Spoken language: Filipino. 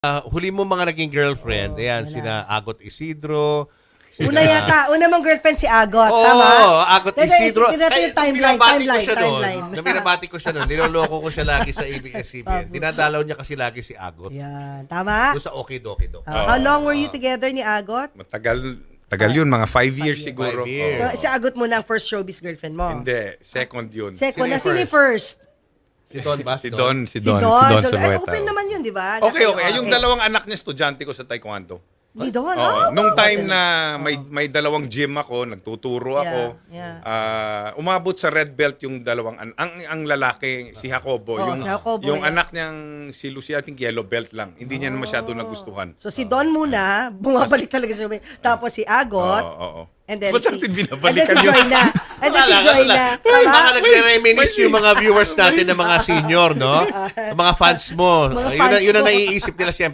ah, huli mo mga naging girlfriend, ayan, sina Agot Isidro, Una yata, una mong girlfriend si Agot, Oo, tama? Agot Teka, Isidro. Natin yung Kaya, timeline, binabati ko timeline, siya noon. timeline. Binabati ko siya noon, niloloko ko siya lagi sa ABS-CBN. Dinadalaw niya kasi lagi si Agot. Yan, tama? Doon sa Okay Doki Do. Ah, how long were you together ni Agot? Matagal, tagal yun, mga five years siguro. Five years. So, Oo. si Agot mo na ang first showbiz girlfriend mo. Hindi, second yun. Second, Sino na sino first? Si Don ba? Si Don, si Si Don, Don. si Don So, ay, Solueta. open naman yun, di ba? Okay, okay. kayo, Yung dalawang anak niya, estudyante ko sa Taekwondo. Ni Don, Oo. ah, Nung time na may may dalawang gym ako, nagtuturo Yeah, ako. yeah. ah, umabot sa red belt yung dalawang an- ang ang lalaki si Jacobo, Oo, yung si Jacobo, yung yeah. anak niyang si Lucia I think yellow belt lang. Hindi niya masyado nagustuhan. So, si Don muna, bumabalik talaga sa. Tapos si Agot, Oo, oo. And then Ba't si... natin And then binabalikan si yun? Joy na. And then si Joy na. Tama? Baka nagre-reminisce yung mga viewers natin ng mga senior, no? Ang mga fans mo. Mga yun, fans na- yun ang mo. naiisip nila siyempre.